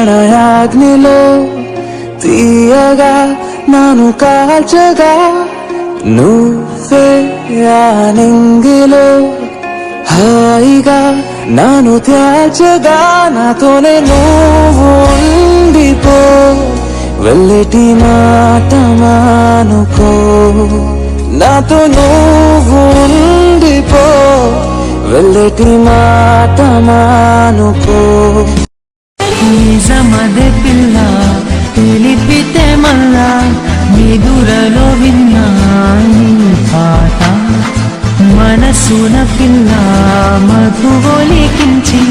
ప్రణయాగ్నిలో తీయగా నాను కాల్చగా నువ్వే ఆ నింగిలో. హాయిగా నాను త్యాచగా నాతోనే నువ్వు ఉండిపో. వెళ్ళటి మాట మానుకో. నాతో నువ్వు ఉండిపో. వెళ్ళటి మాట మానుకో. నిజమదే పిల్ల తెలిపితే మళ్ళా నిదురలో విన్నా నీ పాట. మనసున పిల్ల మధుగోలికించి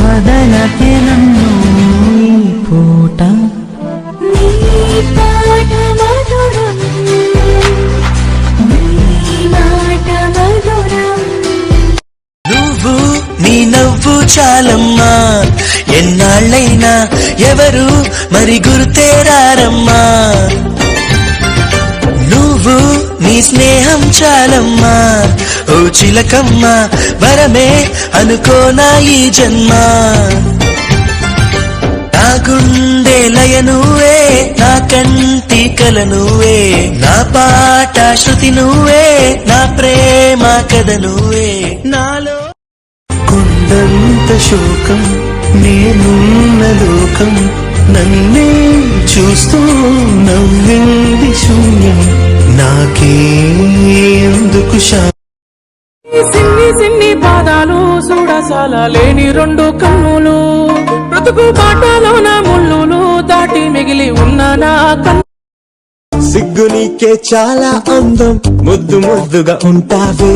వదలకే నన్ను పూట. నువ్వు నీ నవ్వు చాలమ్మా ఎన్నాళ్ళైనా ఎవరు మరి గుర్తేరారమ్మా? నువ్వు నీ స్నేహం చాలమ్మా. ఓ చిలకమ్మ వరమే అనుకోనా ఈ జన్మ. నా గుండె లయ నువ్వే నా కంటి కల నువ్వే నా పాట శృతి నువ్వే నా ప్రేమ కథ నువ్వే. నాలో కొండంత శోకం లోకం నన్నే చూస్తూ నవ్వింది శూన్యం. నాకే ఎందుకు సిన్ని సిన్ని పాదాలు చూడసాల లేని రెండు కన్నులు. బ్రతుకు బాటలోన ముళ్ళులు దాటి మిగిలి ఉన్న నా కన్ను. సిగ్గు నీకే చాలా అందం. ముద్దు ముద్దుగా ఉంటావి.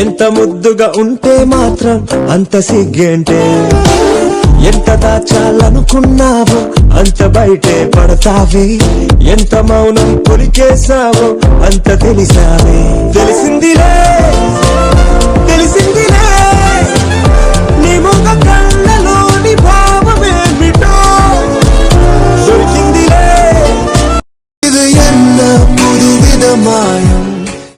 ఎంత ముద్దుగా ఉంటే మాత్రం అంత సిగ్గేంటే ఎంత దాచాలనుకున్నావో అంత బయటే పడతావి. ఎంత మౌనం కొలికేసావో అంత తెలిసావే. తెలిసిందిలే.